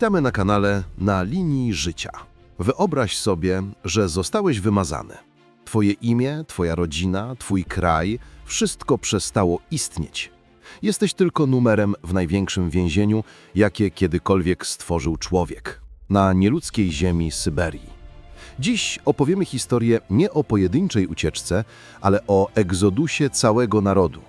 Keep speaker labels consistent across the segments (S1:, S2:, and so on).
S1: Witamy na kanale Na linii życia. Wyobraź sobie, że zostałeś wymazany. Twoje imię, twoja rodzina, twój kraj, wszystko przestało istnieć. Jesteś tylko numerem w największym więzieniu, jakie kiedykolwiek stworzył człowiek. Na nieludzkiej ziemi Syberii. Dziś opowiemy historię nie o pojedynczej ucieczce, ale o egzodusie całego narodu.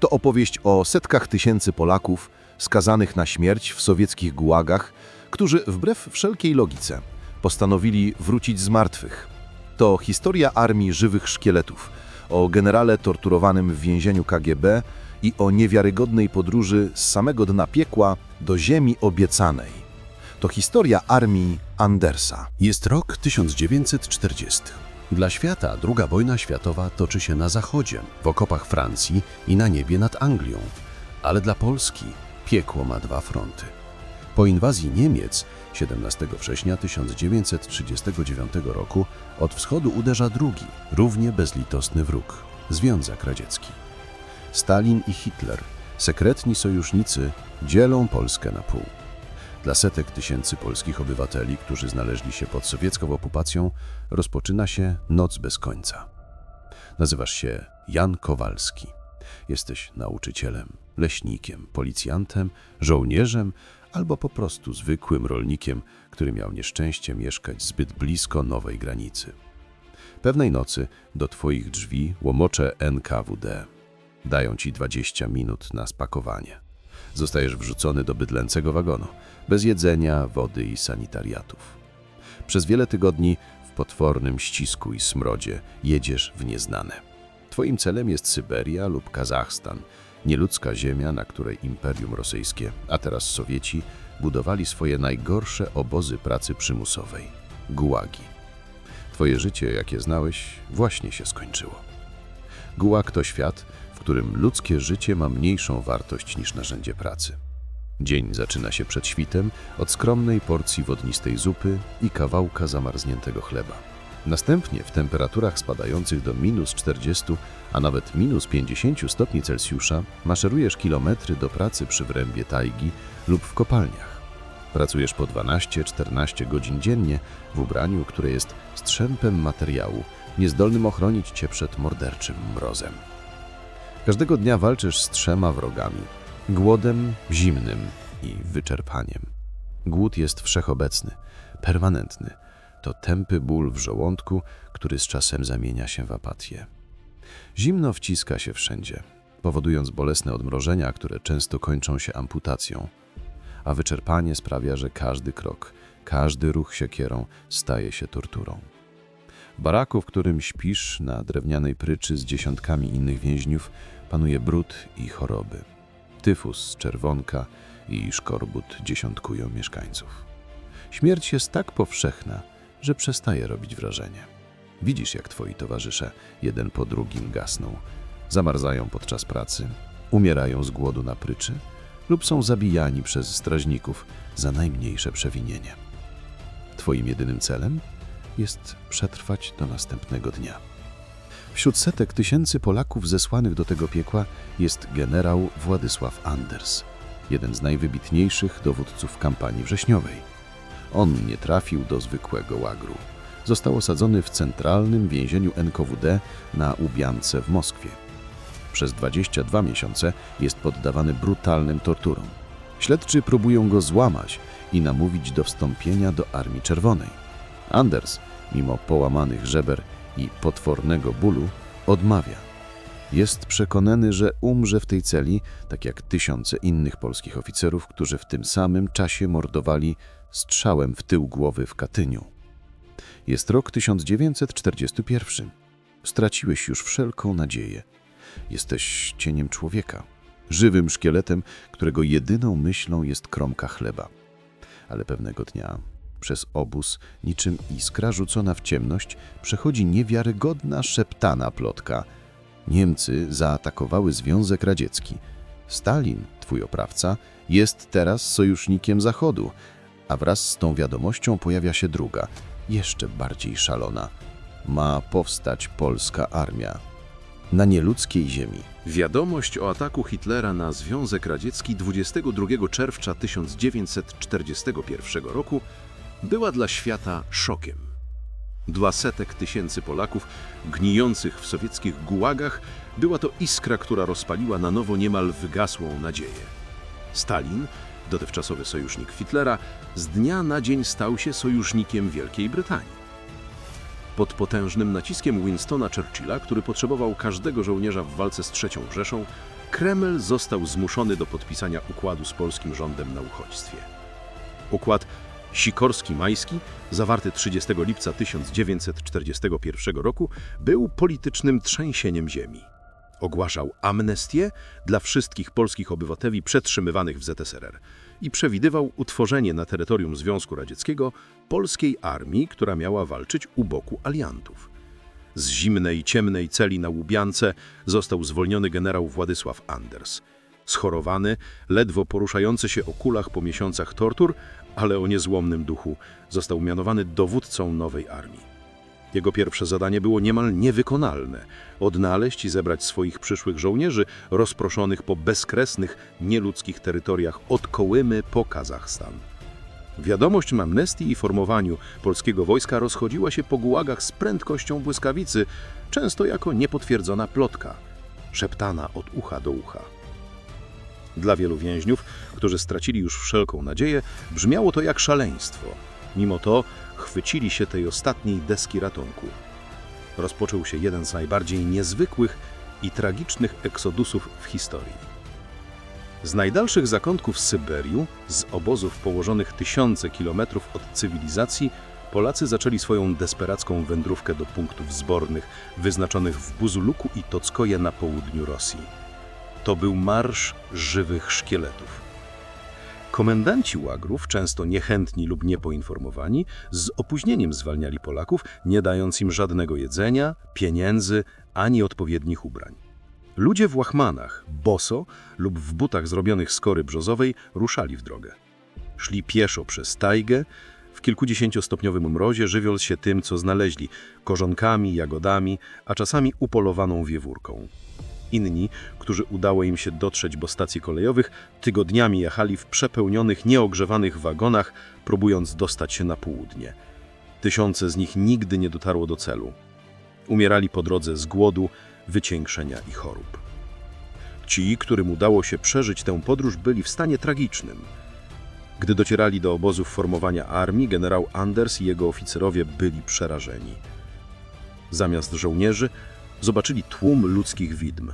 S1: To opowieść o setkach tysięcy Polaków skazanych na śmierć w sowieckich gułagach, którzy wbrew wszelkiej logice postanowili wrócić z martwych. To historia armii żywych szkieletów, o generale torturowanym w więzieniu KGB i o niewiarygodnej podróży z samego dna piekła do ziemi obiecanej. To historia armii Andersa.
S2: Jest rok 1940. Dla świata II wojna światowa toczy się na zachodzie, w okopach Francji i na niebie nad Anglią. Ale dla Polski piekło ma dwa fronty. Po inwazji Niemiec 17 września 1939 roku od wschodu uderza drugi, równie bezlitosny wróg Związek Radziecki. Stalin i Hitler, sekretni sojusznicy, dzielą Polskę na pół. Dla setek tysięcy polskich obywateli, którzy znaleźli się pod sowiecką okupacją, rozpoczyna się noc bez końca. Nazywasz się Jan Kowalski. Jesteś nauczycielem, leśnikiem, policjantem, żołnierzem albo po prostu zwykłym rolnikiem, który miał nieszczęście mieszkać zbyt blisko nowej granicy. Pewnej nocy do twoich drzwi łomocze NKWD. Dają ci 20 minut na spakowanie. Zostajesz wrzucony do bydlęcego wagonu, bez jedzenia, wody i sanitariatów. Przez wiele tygodni w potwornym ścisku i smrodzie jedziesz w nieznane. Twoim celem jest Syberia lub Kazachstan, nieludzka ziemia, na której Imperium Rosyjskie, a teraz Sowieci, budowali swoje najgorsze obozy pracy przymusowej gułagi. Twoje życie, jakie znałeś, właśnie się skończyło. Gułag to świat, w którym ludzkie życie ma mniejszą wartość niż narzędzie pracy. Dzień zaczyna się przed świtem od skromnej porcji wodnistej zupy i kawałka zamarzniętego chleba. Następnie w temperaturach spadających do minus 40, a nawet minus 50 stopni Celsjusza maszerujesz kilometry do pracy przy wrębie tajgi lub w kopalniach. Pracujesz po 12-14 godzin dziennie w ubraniu, które jest strzępem materiału, niezdolnym ochronić cię przed morderczym mrozem. Każdego dnia walczysz z trzema wrogami: głodem, zimnym i wyczerpaniem. Głód jest wszechobecny, permanentny. To tępy ból w żołądku, który z czasem zamienia się w apatię. Zimno wciska się wszędzie, powodując bolesne odmrożenia, które często kończą się amputacją. A wyczerpanie sprawia, że każdy krok, każdy ruch siekierą staje się torturą. W baraku, w którym śpisz na drewnianej pryczy z dziesiątkami innych więźniów, panuje brud i choroby. Tyfus, czerwonka i szkorbut dziesiątkują mieszkańców. Śmierć jest tak powszechna, że przestaje robić wrażenie. Widzisz, jak twoi towarzysze jeden po drugim gasną, zamarzają podczas pracy, umierają z głodu na pryczy lub są zabijani przez strażników za najmniejsze przewinienie. Twoim jedynym celem jest przetrwać do następnego dnia. Wśród setek tysięcy Polaków zesłanych do tego piekła jest generał Władysław Anders, jeden z najwybitniejszych dowódców kampanii wrześniowej. On nie trafił do zwykłego łagru. Został osadzony w centralnym więzieniu NKWD na Ubiance w Moskwie. Przez 22 miesiące jest poddawany brutalnym torturom. Śledczy próbują go złamać i namówić do wstąpienia do Armii Czerwonej. Anders, mimo połamanych żeber i potwornego bólu, odmawia. Jest przekonany, że umrze w tej celi, tak jak tysiące innych polskich oficerów, którzy w tym samym czasie mordowali strzałem w tył głowy w Katyniu. Jest rok 1941. Straciłeś już wszelką nadzieję. Jesteś cieniem człowieka, żywym szkieletem, którego jedyną myślą jest kromka chleba. Ale pewnego dnia przez obóz, niczym iskra rzucona w ciemność, przechodzi niewiarygodna szeptana plotka. Niemcy zaatakowały Związek Radziecki. Stalin, twój oprawca, jest teraz sojusznikiem Zachodu, a wraz z tą wiadomością pojawia się druga, jeszcze bardziej szalona. Ma powstać polska armia. na nieludzkiej ziemi.
S3: Wiadomość o ataku Hitlera na Związek Radziecki 22 czerwca 1941 roku była dla świata szokiem. Dla setek tysięcy Polaków gnijących w sowieckich gułagach była to iskra, która rozpaliła na nowo niemal wygasłą nadzieję. Stalin, dotychczasowy sojusznik Hitlera, z dnia na dzień stał się sojusznikiem Wielkiej Brytanii. Pod potężnym naciskiem Winstona Churchilla, który potrzebował każdego żołnierza w walce z III Rzeszą, Kreml został zmuszony do podpisania układu z polskim rządem na uchodźstwie. Układ Sikorski-Majski, zawarty 30 lipca 1941 roku, był politycznym trzęsieniem ziemi. Ogłaszał amnestię dla wszystkich polskich obywateli przetrzymywanych w ZSRR i przewidywał utworzenie na terytorium Związku Radzieckiego polskiej armii, która miała walczyć u boku aliantów. Z zimnej, ciemnej celi na Łubiance został zwolniony generał Władysław Anders. Schorowany, ledwo poruszający się o kulach po miesiącach tortur, ale o niezłomnym duchu, został mianowany dowódcą nowej armii. Jego pierwsze zadanie było niemal niewykonalne – odnaleźć i zebrać swoich przyszłych żołnierzy rozproszonych po bezkresnych, nieludzkich terytoriach od Kołymy po Kazachstan. Wiadomość o amnestii i formowaniu polskiego wojska rozchodziła się po gułagach z prędkością błyskawicy, często jako niepotwierdzona plotka, szeptana od ucha do ucha. Dla wielu więźniów, którzy stracili już wszelką nadzieję, brzmiało to jak szaleństwo. Mimo to chwycili się tej ostatniej deski ratunku. Rozpoczął się jeden z najbardziej niezwykłych i tragicznych eksodusów w historii. Z najdalszych zakątków Syberiu, z obozów położonych tysiące kilometrów od cywilizacji, Polacy zaczęli swoją desperacką wędrówkę do punktów zbornych wyznaczonych w Buzuluku i Tockoje na południu Rosji. To był marsz żywych szkieletów. Komendanci łagrów, często niechętni lub niepoinformowani, z opóźnieniem zwalniali Polaków, nie dając im żadnego jedzenia, pieniędzy ani odpowiednich ubrań. Ludzie w łachmanach, boso lub w butach zrobionych z kory brzozowej ruszali w drogę. Szli pieszo przez tajgę, w kilkudziesięciostopniowym mrozie żywiąc się tym, co znaleźli, korzonkami, jagodami, a czasami upolowaną wiewórką. Inni, którzy udało im się dotrzeć do stacji kolejowych, tygodniami jechali w przepełnionych, nieogrzewanych wagonach, próbując dostać się na południe. Tysiące z nich nigdy nie dotarło do celu. Umierali po drodze z głodu, wycieńczenia i chorób. Ci, którym udało się przeżyć tę podróż, byli w stanie tragicznym. Gdy docierali do obozów formowania armii, generał Anders i jego oficerowie byli przerażeni. Zamiast żołnierzy zobaczyli tłum ludzkich widm.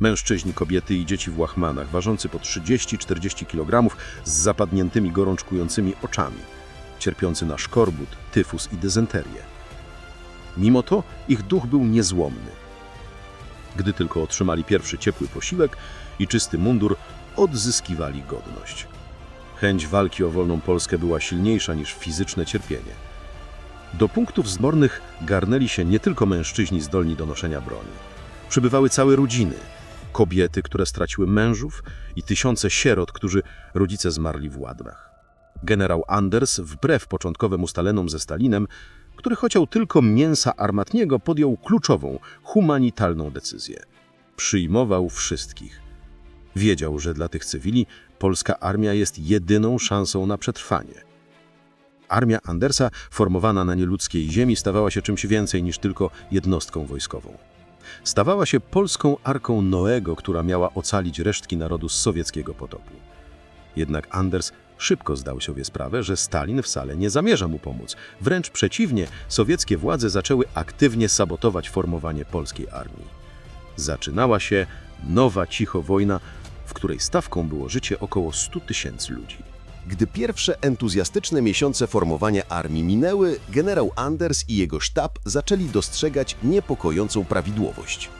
S3: Mężczyźni, kobiety i dzieci w łachmanach, ważący po 30-40 kg, z zapadniętymi gorączkującymi oczami, cierpiący na szkorbut, tyfus i dysenterię. Mimo to ich duch był niezłomny. Gdy tylko otrzymali pierwszy ciepły posiłek i czysty mundur, odzyskiwali godność. Chęć walki o wolną Polskę była silniejsza niż fizyczne cierpienie. Do punktów zbornych garnęli się nie tylko mężczyźni zdolni do noszenia broni. Przybywały całe rodziny, kobiety, które straciły mężów i tysiące sierot, którzy rodzice zmarli w ładnach. Generał Anders, wbrew początkowym ustalenom ze Stalinem, który chciał tylko mięsa armatniego, podjął kluczową, humanitalną decyzję. Przyjmował wszystkich. Wiedział, że dla tych cywili polska armia jest jedyną szansą na przetrwanie. Armia Andersa, formowana na nieludzkiej ziemi, stawała się czymś więcej niż tylko jednostką wojskową. Stawała się polską arką Noego, która miała ocalić resztki narodu z sowieckiego potopu. Jednak Anders szybko zdał sobie sprawę, że Stalin wcale nie zamierza mu pomóc. Wręcz przeciwnie, sowieckie władze zaczęły aktywnie sabotować formowanie polskiej armii. Zaczynała się nowa cicho wojna, w której stawką było życie około 100 tysięcy ludzi.
S1: Gdy pierwsze entuzjastyczne miesiące formowania armii minęły, generał Anders i jego sztab zaczęli dostrzegać niepokojącą prawidłowość.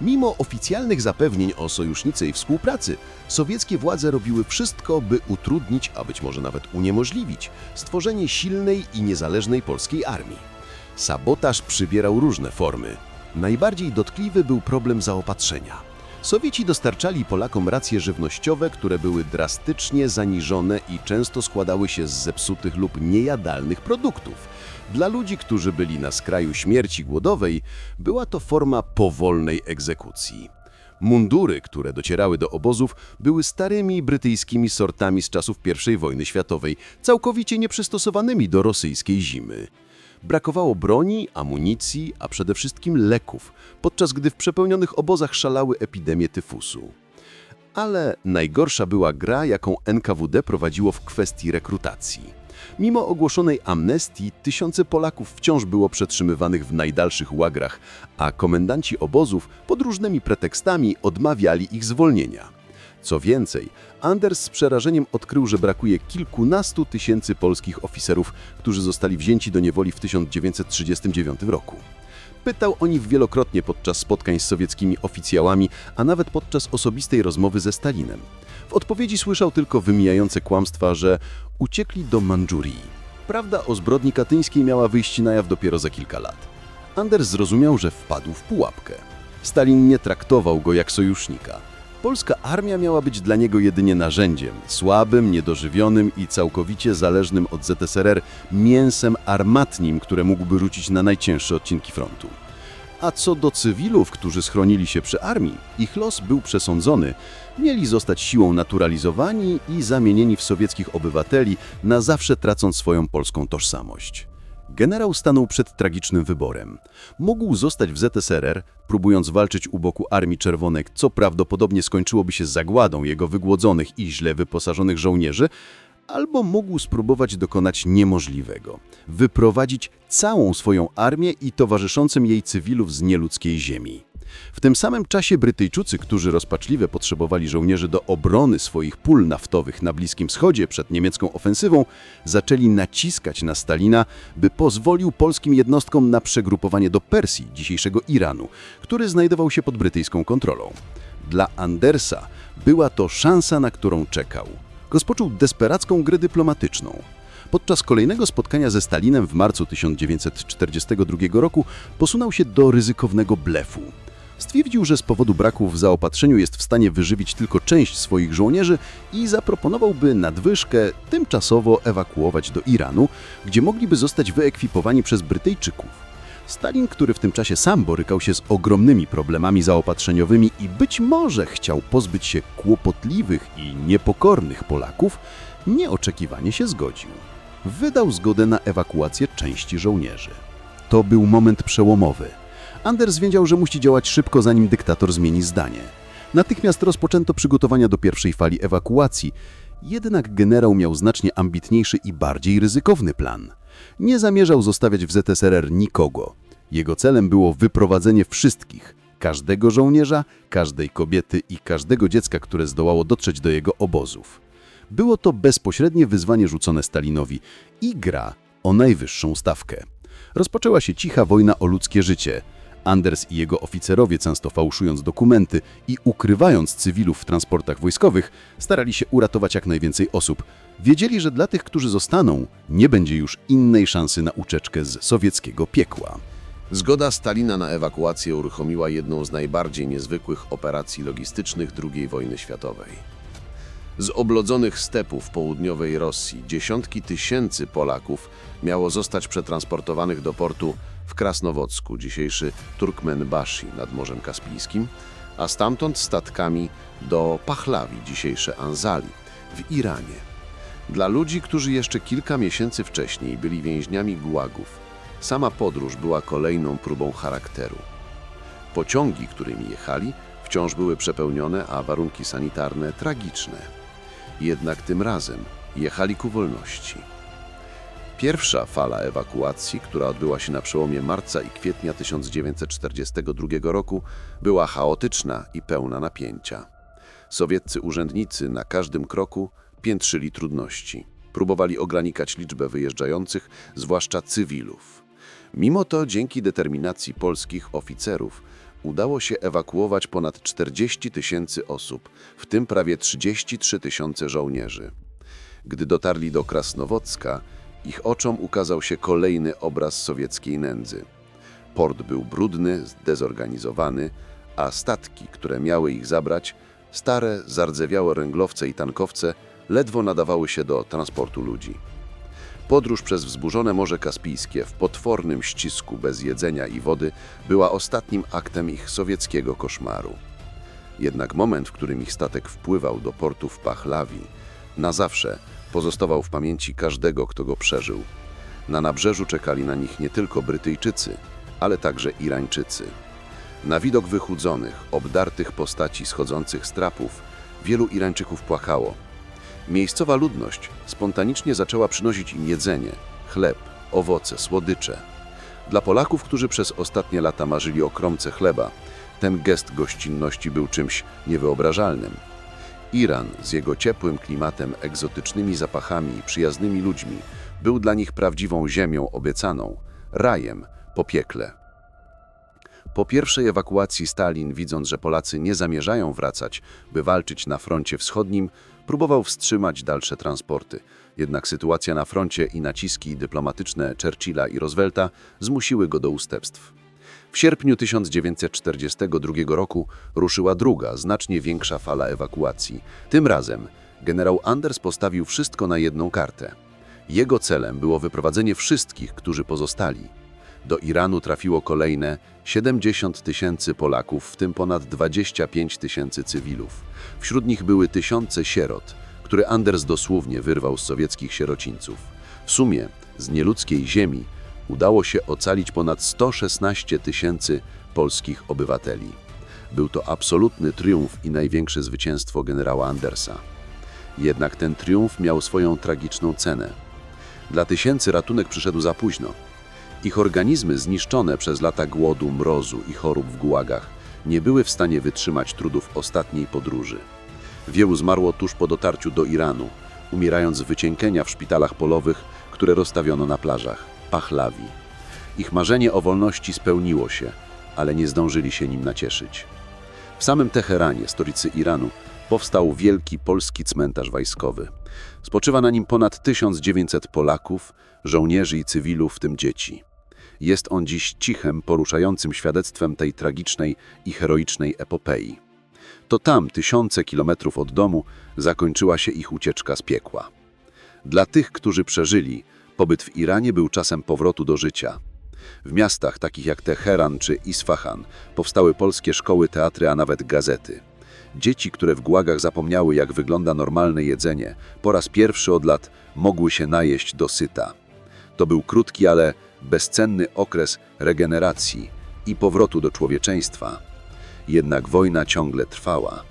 S1: Mimo oficjalnych zapewnień o sojuszniczej współpracy, sowieckie władze robiły wszystko, by utrudnić, a być może nawet uniemożliwić, stworzenie silnej i niezależnej polskiej armii. Sabotaż przybierał różne formy. Najbardziej dotkliwy był problem zaopatrzenia.
S2: Sowieci dostarczali Polakom racje żywnościowe, które były drastycznie zaniżone i często składały się z zepsutych lub niejadalnych produktów. Dla ludzi, którzy byli na skraju śmierci głodowej, była to forma powolnej egzekucji. Mundury, które docierały do obozów, były starymi brytyjskimi sortami z czasów I wojny światowej, całkowicie nieprzystosowanymi do rosyjskiej zimy. Brakowało broni, amunicji, a przede wszystkim leków, podczas gdy w przepełnionych obozach szalały epidemie tyfusu. Ale najgorsza była gra, jaką NKWD prowadziło w kwestii rekrutacji. Mimo ogłoszonej amnestii, tysiące Polaków wciąż było przetrzymywanych w najdalszych łagrach, a komendanci obozów pod różnymi pretekstami odmawiali ich zwolnienia. Co więcej, Anders z przerażeniem odkrył, że brakuje kilkunastu tysięcy polskich oficerów, którzy zostali wzięci do niewoli w 1939 roku. Pytał o nich wielokrotnie podczas spotkań z sowieckimi oficjałami, a nawet podczas osobistej rozmowy ze Stalinem. W odpowiedzi słyszał tylko wymijające kłamstwa, że uciekli do Mandżurii. Prawda o zbrodni katyńskiej miała wyjść na jaw dopiero za kilka lat. Anders zrozumiał, że wpadł w pułapkę. Stalin nie traktował go jak sojusznika. Polska armia miała być dla niego jedynie narzędziem, słabym, niedożywionym i całkowicie zależnym od ZSRR mięsem armatnim, które mógłby rzucić na najcięższe odcinki frontu. A co do cywilów, którzy schronili się przy armii, ich los był przesądzony. Mieli zostać siłą naturalizowani i zamienieni w sowieckich obywateli, na zawsze tracąc swoją polską tożsamość. Generał stanął przed tragicznym wyborem. Mógł zostać w ZSRR, próbując walczyć u boku Armii Czerwonej, co prawdopodobnie skończyłoby się zagładą jego wygłodzonych i źle wyposażonych żołnierzy, albo mógł spróbować dokonać niemożliwego wyprowadzić całą swoją armię i towarzyszącym jej cywilów z nieludzkiej ziemi. W tym samym czasie Brytyjczycy, którzy rozpaczliwie potrzebowali żołnierzy do obrony swoich pól naftowych na Bliskim Wschodzie przed niemiecką ofensywą, zaczęli naciskać na Stalina, by pozwolił polskim jednostkom na przegrupowanie do Persji, dzisiejszego Iranu, który znajdował się pod brytyjską kontrolą. Dla Andersa była to szansa, na którą czekał. Rozpoczął desperacką grę dyplomatyczną. Podczas kolejnego spotkania ze Stalinem w marcu 1942 roku posunął się do ryzykownego blefu. Stwierdził, że z powodu braku w zaopatrzeniu jest w stanie wyżywić tylko część swoich żołnierzy i zaproponował, by nadwyżkę tymczasowo ewakuować do Iranu, gdzie mogliby zostać wyekwipowani przez Brytyjczyków. Stalin, który w tym czasie sam borykał się z ogromnymi problemami zaopatrzeniowymi i być może chciał pozbyć się kłopotliwych i niepokornych Polaków, nieoczekiwanie się zgodził. Wydał zgodę na ewakuację części żołnierzy. To był moment przełomowy. Anders wiedział, że musi działać szybko, zanim dyktator zmieni zdanie. Natychmiast rozpoczęto przygotowania do pierwszej fali ewakuacji, jednak generał miał znacznie ambitniejszy i bardziej ryzykowny plan. Nie zamierzał zostawiać w ZSRR nikogo. Jego celem było wyprowadzenie wszystkich, każdego żołnierza, każdej kobiety i każdego dziecka, które zdołało dotrzeć do jego obozów. Było to bezpośrednie wyzwanie rzucone Stalinowi i gra o najwyższą stawkę. Rozpoczęła się cicha wojna o ludzkie życie. Anders i jego oficerowie, często fałszując dokumenty i ukrywając cywilów w transportach wojskowych, starali się uratować jak najwięcej osób. Wiedzieli, że dla tych, którzy zostaną, nie będzie już innej szansy na ucieczkę z sowieckiego piekła.
S4: Zgoda Stalina na ewakuację uruchomiła jedną z najbardziej niezwykłych operacji logistycznych II wojny światowej. Z oblodzonych stepów południowej Rosji dziesiątki tysięcy Polaków miało zostać przetransportowanych do portu w Krasnowocku, dzisiejszy Turkmenbashi nad Morzem Kaspijskim, a stamtąd statkami do Pahlawi, dzisiejsze Anzali, w Iranie. Dla ludzi, którzy jeszcze kilka miesięcy wcześniej byli więźniami gułagów, sama podróż była kolejną próbą charakteru. Pociągi, którymi jechali, wciąż były przepełnione, a warunki sanitarne tragiczne. Jednak tym razem jechali ku wolności. Pierwsza fala ewakuacji, która odbyła się na przełomie marca i kwietnia 1942 roku, była chaotyczna i pełna napięcia. Sowieccy urzędnicy na każdym kroku piętrzyli trudności. Próbowali ograniczać liczbę wyjeżdżających, zwłaszcza cywilów. Mimo to dzięki determinacji polskich oficerów udało się ewakuować ponad 40 tysięcy osób, w tym prawie 33 tysiące żołnierzy. Gdy dotarli do Krasnowocka, ich oczom ukazał się kolejny obraz sowieckiej nędzy. Port był brudny, zdezorganizowany,
S2: a statki, które miały ich zabrać, stare, zardzewiałe ręglowce i tankowce, ledwo nadawały się do transportu ludzi. Podróż przez wzburzone Morze Kaspijskie w potwornym ścisku bez jedzenia i wody była ostatnim aktem ich sowieckiego koszmaru. Jednak moment, w którym ich statek wpływał do portu w Pachlawi, na zawsze pozostawał w pamięci każdego, kto go przeżył. Na nabrzeżu czekali na nich nie tylko Brytyjczycy, ale także Irańczycy. Na widok wychudzonych, obdartych postaci schodzących z trapów, wielu Irańczyków płakało. Miejscowa ludność spontanicznie zaczęła przynosić im jedzenie, chleb, owoce, słodycze. Dla Polaków, którzy przez ostatnie lata marzyli o kromce chleba, ten gest gościnności był czymś niewyobrażalnym. Iran z jego ciepłym klimatem, egzotycznymi zapachami i przyjaznymi ludźmi był dla nich prawdziwą ziemią obiecaną, rajem po piekle. Po pierwszej ewakuacji Stalin, widząc, że Polacy nie zamierzają wracać, by walczyć na froncie wschodnim, próbował wstrzymać dalsze transporty. Jednak sytuacja na froncie i naciski dyplomatyczne Churchilla i Roosevelta zmusiły go do ustępstw. W sierpniu 1942 roku ruszyła druga, znacznie większa fala ewakuacji. Tym razem generał Anders postawił wszystko na jedną kartę. Jego celem było wyprowadzenie wszystkich, którzy pozostali. Do Iranu trafiło kolejne 70 tysięcy Polaków, w tym ponad 25 tysięcy cywilów. Wśród nich były tysiące sierot, które Anders dosłownie wyrwał z sowieckich sierocińców. W sumie z nieludzkiej ziemi udało się ocalić ponad 116 tysięcy polskich obywateli. Był to absolutny triumf i największe zwycięstwo generała Andersa. Jednak ten triumf miał swoją tragiczną cenę. Dla tysięcy ratunek przyszedł za późno. Ich organizmy zniszczone przez lata głodu, mrozu i chorób w gułagach nie były w stanie wytrzymać trudów ostatniej podróży. Wielu zmarło tuż po dotarciu do Iranu, umierając z wyciękenia w szpitalach polowych, które rozstawiono na plażach Pachlawi. Ich marzenie o wolności spełniło się, ale nie zdążyli się nim nacieszyć. W samym Teheranie, stolicy Iranu, powstał wielki polski cmentarz wojskowy. Spoczywa na nim ponad 1900 Polaków, żołnierzy i cywilów, w tym dzieci. Jest on dziś cichem, poruszającym świadectwem tej tragicznej i heroicznej epopei. To tam, tysiące kilometrów od domu, zakończyła się ich ucieczka z piekła. Dla tych, którzy przeżyli, pobyt w Iranie był czasem powrotu do życia. W miastach takich jak Teheran czy Isfahan powstały polskie szkoły, teatry, a nawet gazety. Dzieci, które w gułagach zapomniały, jak wygląda normalne jedzenie, po raz pierwszy od lat mogły się najeść dosyta. To był krótki, ale bezcenny okres regeneracji i powrotu do człowieczeństwa. Jednak wojna ciągle trwała.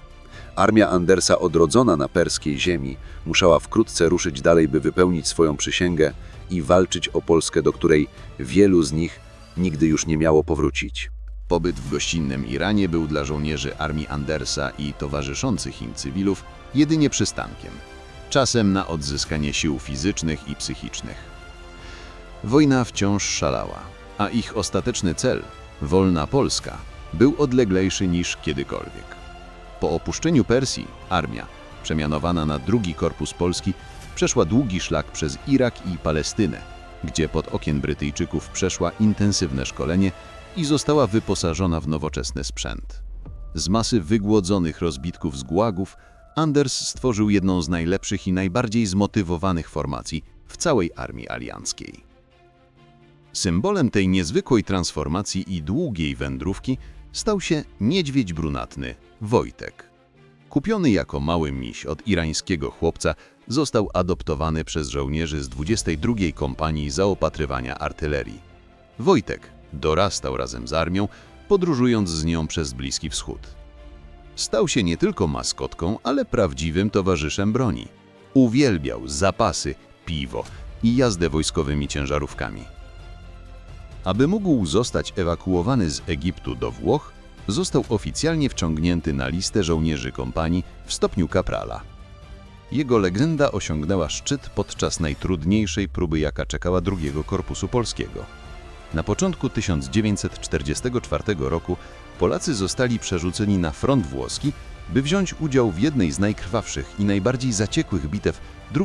S2: Armia Andersa, odrodzona na perskiej ziemi, musiała wkrótce ruszyć dalej, by wypełnić swoją przysięgę i walczyć o Polskę, do której wielu z nich nigdy już nie miało powrócić.
S5: Pobyt w gościnnym Iranie był dla żołnierzy armii Andersa i towarzyszących im cywilów jedynie przystankiem, czasem na odzyskanie sił fizycznych i psychicznych. Wojna wciąż szalała, a ich ostateczny cel, wolna Polska, był odleglejszy niż kiedykolwiek. Po opuszczeniu Persji armia, przemianowana na drugi korpus Polski, przeszła długi szlak przez Irak i Palestynę, gdzie pod okien Brytyjczyków przeszła intensywne szkolenie i została wyposażona w nowoczesny sprzęt. Z masy wygłodzonych rozbitków z gułagów Anders stworzył jedną z najlepszych i najbardziej zmotywowanych formacji w całej armii alianckiej. Symbolem tej niezwykłej transformacji i długiej wędrówki stał się niedźwiedź brunatny Wojtek. Kupiony jako mały miś od irańskiego chłopca, został adoptowany przez żołnierzy z 22 Kompanii Zaopatrywania Artylerii. Wojtek dorastał razem z armią, podróżując z nią przez Bliski Wschód. Stał się nie tylko maskotką, ale prawdziwym towarzyszem broni. Uwielbiał zapasy, piwo i jazdę wojskowymi ciężarówkami. Aby mógł zostać ewakuowany z Egiptu do Włoch, został oficjalnie wciągnięty na listę żołnierzy kompanii w stopniu kaprala. Jego legenda osiągnęła szczyt podczas najtrudniejszej próby, jaka czekała drugiego Korpusu Polskiego. Na początku 1944 roku Polacy zostali przerzuceni na front włoski, by wziąć udział w jednej z najkrwawszych i najbardziej zaciekłych bitew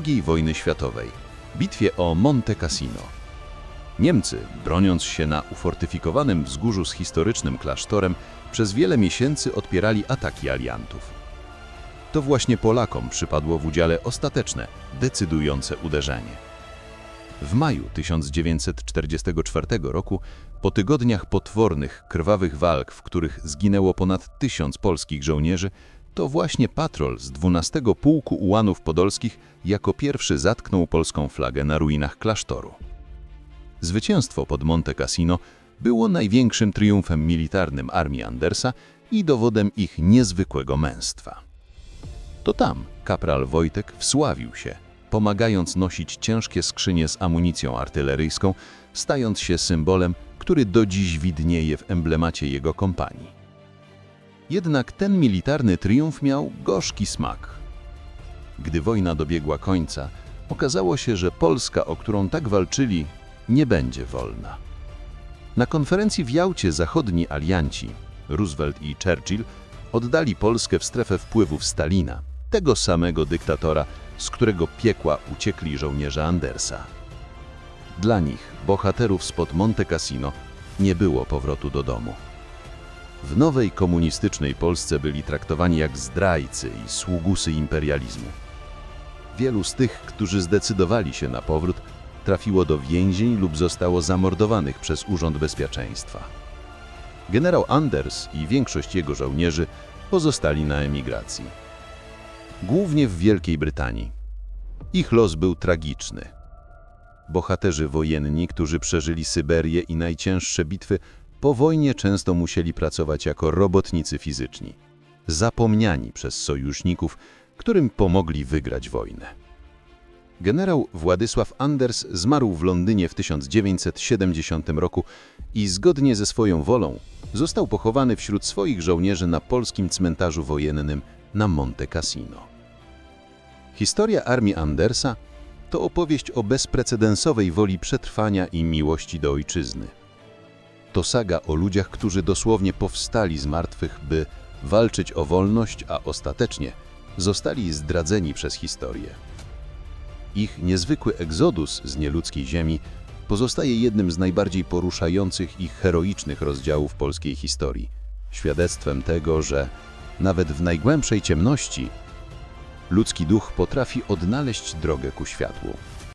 S5: II wojny światowej – bitwie o Monte Cassino.
S2: Niemcy, broniąc się na ufortyfikowanym wzgórzu z historycznym klasztorem, przez wiele miesięcy odpierali ataki aliantów. To właśnie Polakom przypadło w udziale ostateczne, decydujące uderzenie. W maju 1944 roku, po tygodniach potwornych, krwawych walk, w których zginęło ponad tysiąc polskich żołnierzy, to właśnie patrol z 12 Pułku Ułanów Podolskich jako pierwszy zatknął polską flagę na ruinach klasztoru. Zwycięstwo pod Monte Cassino było największym triumfem militarnym armii Andersa i dowodem ich niezwykłego męstwa. To tam kapral Wojtek wsławił się, pomagając nosić ciężkie skrzynie z amunicją artyleryjską, stając się symbolem, który do dziś widnieje w emblemacie jego kompanii. Jednak ten militarny triumf miał gorzki smak. Gdy wojna dobiegła końca, okazało się, że Polska, o którą tak walczyli, nie będzie wolna. Na konferencji w Jałcie zachodni alianci, Roosevelt i Churchill, oddali Polskę w strefę wpływów Stalina, tego samego dyktatora, z którego piekła uciekli żołnierze Andersa. Dla nich, bohaterów spod Monte Cassino, nie było powrotu do domu. W nowej komunistycznej Polsce byli traktowani jak zdrajcy i sługusy imperializmu. Wielu z tych, którzy zdecydowali się na powrót, trafiło do więzień lub zostało zamordowanych przez Urząd Bezpieczeństwa. Generał Anders i większość jego żołnierzy pozostali na emigracji. Głównie w Wielkiej Brytanii. Ich los był tragiczny. Bohaterzy wojenni, którzy przeżyli Syberię i najcięższe bitwy, po wojnie często musieli pracować jako robotnicy fizyczni, zapomniani przez sojuszników, którym pomogli wygrać wojnę. Generał Władysław Anders zmarł w Londynie w 1970 roku i zgodnie ze swoją wolą został pochowany wśród swoich żołnierzy na polskim cmentarzu wojennym na Monte Cassino. Historia armii Andersa to opowieść o bezprecedensowej woli przetrwania i miłości do ojczyzny. To saga o ludziach, którzy dosłownie powstali z martwych, by walczyć o wolność, a ostatecznie zostali zdradzeni przez historię. Ich niezwykły egzodus z nieludzkiej ziemi pozostaje jednym z najbardziej poruszających i heroicznych rozdziałów polskiej historii, świadectwem tego, że nawet w najgłębszej ciemności ludzki duch potrafi odnaleźć drogę ku światłu.